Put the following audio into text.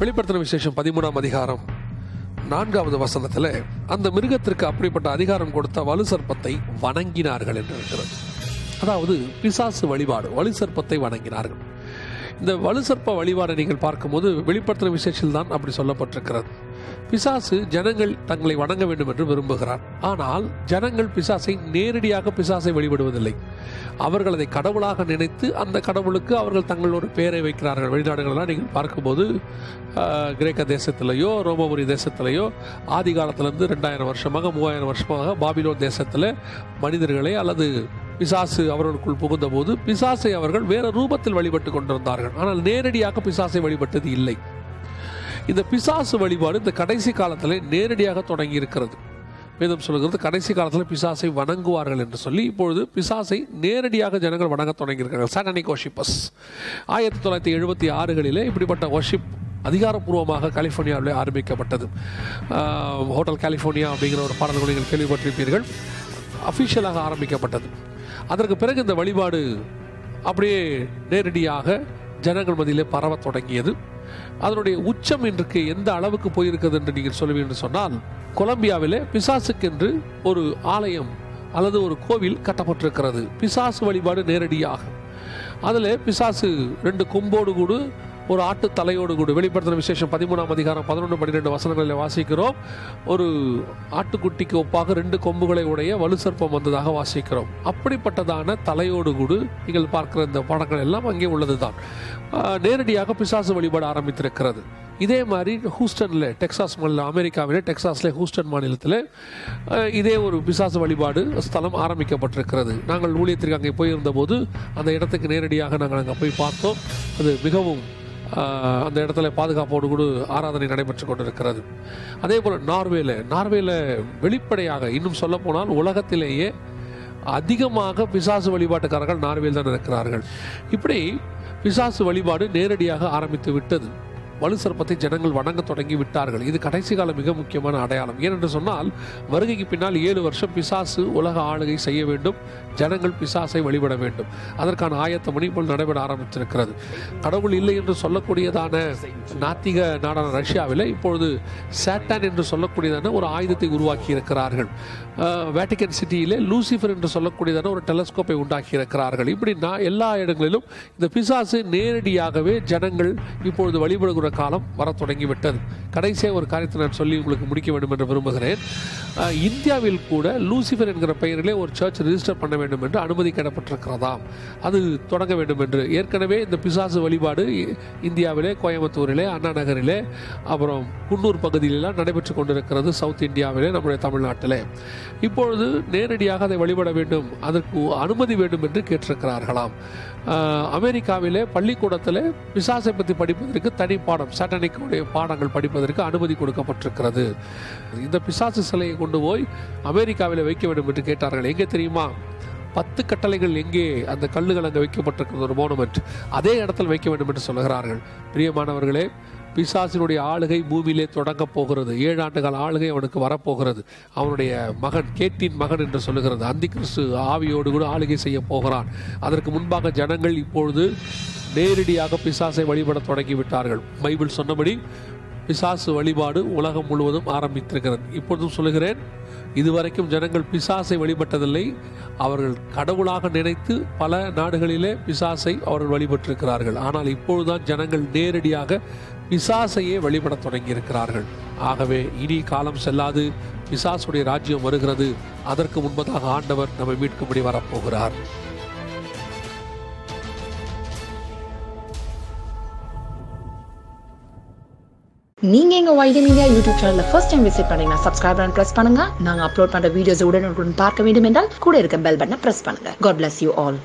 வெளிப்படுத்தின விசேஷம் பதிமூணாம் அதிகாரம். நான்காவது வசனத்தில் அந்த மிருகத்திற்கு அப்படிப்பட்ட அதிகாரம் கொடுத்த வலு சர்ப்பத்தை வணங்கினார்கள் என்று இருக்கிறது. அதாவது பிசாசு வழிபாடு வலு சர்ப்பத்தை வணங்கினார்கள். இந்த வலுசற்ப வழிபாடை நீங்கள் பார்க்கும்போது வெளிப்படுத்தின விசேஷத்தில் தான் அப்படி சொல்லப்பட்டிருக்கிறது. பிசாசு ஜனங்கள் தங்களை வணங்க வேண்டும் என்று விரும்புகிறார். ஆனால் ஜனங்கள் பிசாசை நேரடியாக பிசாசை வழிபடுவதில்லை. அவர்கள் அதை கடவுளாக நினைத்து அந்த கடவுளுக்கு அவர்கள் தங்கள் ஒரு பெயரை வைக்கிறார்கள். வெளிநாடுகளெல்லாம் நீங்கள் பார்க்கும்போது கிரேக்க தேசத்திலேயோ ரோமபுரி தேசத்திலேயோ ஆதி காலத்திலேருந்து ரெண்டாயிரம் வருஷமாக மூவாயிரம் வருஷமாக பாபிலோன் தேசத்தில் மனிதர்களை அல்லது பிசாசு அவர்களுக்குள் புகுந்தபோது பிசாசை அவர்கள் வேறு ரூபத்தில் வழிபட்டு கொண்டிருந்தார்கள். ஆனால் நேரடியாக பிசாசை வழிபட்டது இல்லை. இந்த பிசாசு வழிபாடு இந்த கடைசி காலத்தில் நேரடியாக தொடங்கி இருக்கிறது வேதம் சொல்கிறது கடைசி காலத்தில் பிசாசை வணங்குவார்கள் என்று சொல்லி இப்பொழுது பிசாசை நேரடியாக ஜனங்கள் வணங்க தொடங்கியிருக்கிறார்கள். சாட்டனிக் ஒஷிப்பஸ் ஆயிரத்தி தொள்ளாயிரத்தி எழுபத்தி ஆறுகளிலே இப்படிப்பட்ட ஒஷிப் அதிகாரப்பூர்வமாக கலிஃபோர்னியாவில் ஆரம்பிக்கப்பட்டது. ஹோட்டல் கலிஃபோர்னியா அப்படிங்கிற ஒரு பாடல்களை நீங்கள் கேள்விப்பட்டிருப்பீர்கள். அஃபிஷியலாக ஆரம்பிக்கப்பட்டது. அதற்கு பிறகு இந்த வழிபாடு அப்படியே நேரடியாக ஜனங்கள் மத்தியிலே பரவத் தொடங்கியது. அதனுடைய உச்சம் இன்றைக்கு எந்த அளவுக்கு போயிருக்கிறது என்று நீங்கள் சொல்லுவீங்க என்று சொன்னால் கொலம்பியாவிலே பிசாசுக்கென்று ஒரு ஆலயம் அல்லது ஒரு கோவில் கட்டப்பட்டிருக்கிறது. பிசாசு வழிபாடு நேரடியாக. அதில் பிசாசு ரெண்டு கொம்போடு கூட ஒரு ஆட்டு தலையோடு கூட வெளிப்படுத்தின விசேஷம் பதிமூணாம் அதிகாரம் பதினொன்று பன்னிரெண்டு வசனங்களில் வாசிக்கிறோம். ஒரு ஆட்டுக்குட்டிக்கு ஒப்பாக ரெண்டு கொம்புகளை உடைய வலு வந்ததாக வாசிக்கிறோம். அப்படிப்பட்டதான தலையோடு கூட நீங்கள் பார்க்கிற இந்த படங்கள் எல்லாம் அங்கே உள்ளதுதான். தான் நேரடியாக பிசாசு வழிபாடு ஆரம்பித்திருக்கிறது. இதே மாதிரி ஹூஸ்டனில் டெக்சாஸ் மாநிலம் அமெரிக்காவிலே டெக்சாஸில் ஹூஸ்டன் மாநிலத்தில் இதே ஒரு பிசாசு வழிபாடு ஸ்தலம் ஆரம்பிக்கப்பட்டிருக்கிறது. நாங்கள் ஊழியத்திற்கு அங்கே போயிருந்தபோது அந்த இடத்துக்கு நேரடியாக நாங்கள் அங்கே போய் பார்த்தோம். அது மிகவும் அந்த இடத்துல பாதுகாப்போடு கூட ஆராதனை நடைபெற்று கொண்டிருக்கிறது. அதே போல் நார்வேல நார்வேல வெளிப்படையாக இன்னும் சொல்ல போனால் உலகத்திலேயே அதிகமாக பிசாசு வழிபாட்டுக்காரர்கள் நார்வேல் தான் இருக்கிறார்கள். இப்படி பிசாசு வழிபாடு நேரடியாக ஆரம்பித்து விட்டது. வலு சர்ப்பத்தை ஜனங்கள் வணங்க தொடங்கி விட்டார்கள். இது கடைசி கால மிக முக்கியமான அடையாளம். ஏனென்று சொன்னால் வருகைக்கு பின்னால் ஏழு வருஷம் பிசாசு உலக ஆளுகை செய்ய வேண்டும் ஜனங்கள் பிசாசை வழிபட வேண்டும். அதற்கான ஆயத்த மணி போல் நடைபெற ஆரம்பித்திருக்கிறது. கடவுள் இல்லை என்று சொல்லக்கூடியதான நாத்திக நாடான ரஷ்யாவில் இப்பொழுது சாட்டான் என்று சொல்லக்கூடியதான ஒரு ஆயுதத்தை உருவாக்கி இருக்கிறார்கள் வேட்டிகன் வேட்டிக்கன் சிட்டியிலே லூசிஃபர் என்று சொல்லக்கூடியதான ஒரு டெலஸ்கோப்பை உண்டாக்கி இருக்கிறார்கள் இப்படி நான் எல்லா இடங்களிலும் இந்த பிசாசு நேரடியாகவே ஜனங்கள் இப்பொழுது வழிபடுகிற காலம் வர தொடங்கிவிட்டது. கடைசியாக ஒரு காரியத்தை நான் சொல்லி உங்களுக்கு முடிக்க வேண்டும் என்று விரும்புகிறேன். இந்தியாவில் கூட லூசிஃபர் என்கிற பெயரிலே ஒரு சர்ச் ரிஜிஸ்டர் பண்ண வேண்டும் என்று அனுமதி கிடப்பட்டிருக்கிறதா? அது தொடங்க வேண்டும் என்று. ஏற்கனவே இந்த பிசாசு வழிபாடு இந்தியாவிலே கோயம்புத்தூரிலே அண்ணா நகரிலே அப்புறம் குன்னூர் பகுதியிலெல்லாம் நடைபெற்று கொண்டிருக்கிறது சவுத் இந்தியாவிலே நம்முடைய தமிழ்நாட்டிலே. இப்பொழுது நேரடியாக அதை வழிபட வேண்டும். அதற்கு அனுமதி வேண்டும் என்று கேட்டிருக்கிறார்களாம். அமெரிக்காவிலே பள்ளிக்கூடத்தில் பிசாசை பற்றி படிப்பதற்கு தனி பாடம் சாட்டனிக்குடைய பாடங்கள் படிப்பதற்கு அனுமதி கொடுக்கப்பட்டிருக்கிறது. இந்த பிசாசு சிலையை கொண்டு போய் அமெரிக்காவில் வைக்க வேண்டும் என்று கேட்டார்கள். எங்கே தெரியுமா? பத்து கட்டளைகள் எங்கே? அந்த கல்லுகள் அங்கே வைக்கப்பட்டிருக்கிறது ஒரு மோனுமெண்ட் அதே இடத்தில் வைக்க வேண்டும் என்று சொல்லுகிறார்கள். பிரியமானவர்களே பிசாசினுடைய ஆளுகை பூமியிலே தொடங்கப் போகிறது. ஏழு ஆண்டுகள் ஆளுகை அவனுக்கு வரப்போகிறது. அவனுடைய மகன் கேட்டின் மகன் என்று சொல்லுகிறது. அந்தி கிறிஸ்து ஆவியோடு கூட ஆளுகை செய்ய போகிறான். அதற்கு முன்பாக ஜனங்கள் இப்பொழுது நேரடியாக பிசாசை வழிபட தொடங்கி விட்டார்கள் பைபிள் சொன்னபடி பிசாசு வழிபாடு உலகம் முழுவதும் ஆரம்பித்திருக்கிறது. இப்பொழுதும் சொல்லுகிறேன் இதுவரைக்கும் ஜனங்கள் பிசாசை வழிபட்டதில்லை. அவர்கள் கடவுளாக நினைத்து பல நாடுகளிலே பிசாசை அவர்கள் வழிபட்டிருக்கிறார்கள். ஆனால் இப்பொழுதுதான் ஜனங்கள் நேரடியாக பிசாசையே வழிபடத் தொடங்கியிருக்கிறார்கள். ஆகவே இனி காலம் செல்லாது. பிசாசுடைய ராஜ்யம் வருகிறது. அதற்கு முன்பதாக ஆண்டவர் நம்மை மீட்கும்படி வரப்போகிறார். நீங்க எங்க வைத்திய மீடியா யூடியூப் சேனல்ல ஃபர்ஸ்ட் டைம் விசிட் பண்ணீங்கன்னா சப்ஸ்கிரைப் அண்ட் பிரஸ் பண்ணுங்க. நாங்க அப்லோட் பண்ற வீடியோஸ் உடனுக்குடன் பார்க்க வேண்டும் என்றால் கூட இருக்க பெல் பட்டனை பிரஸ் பண்ணுங்க. God bless you all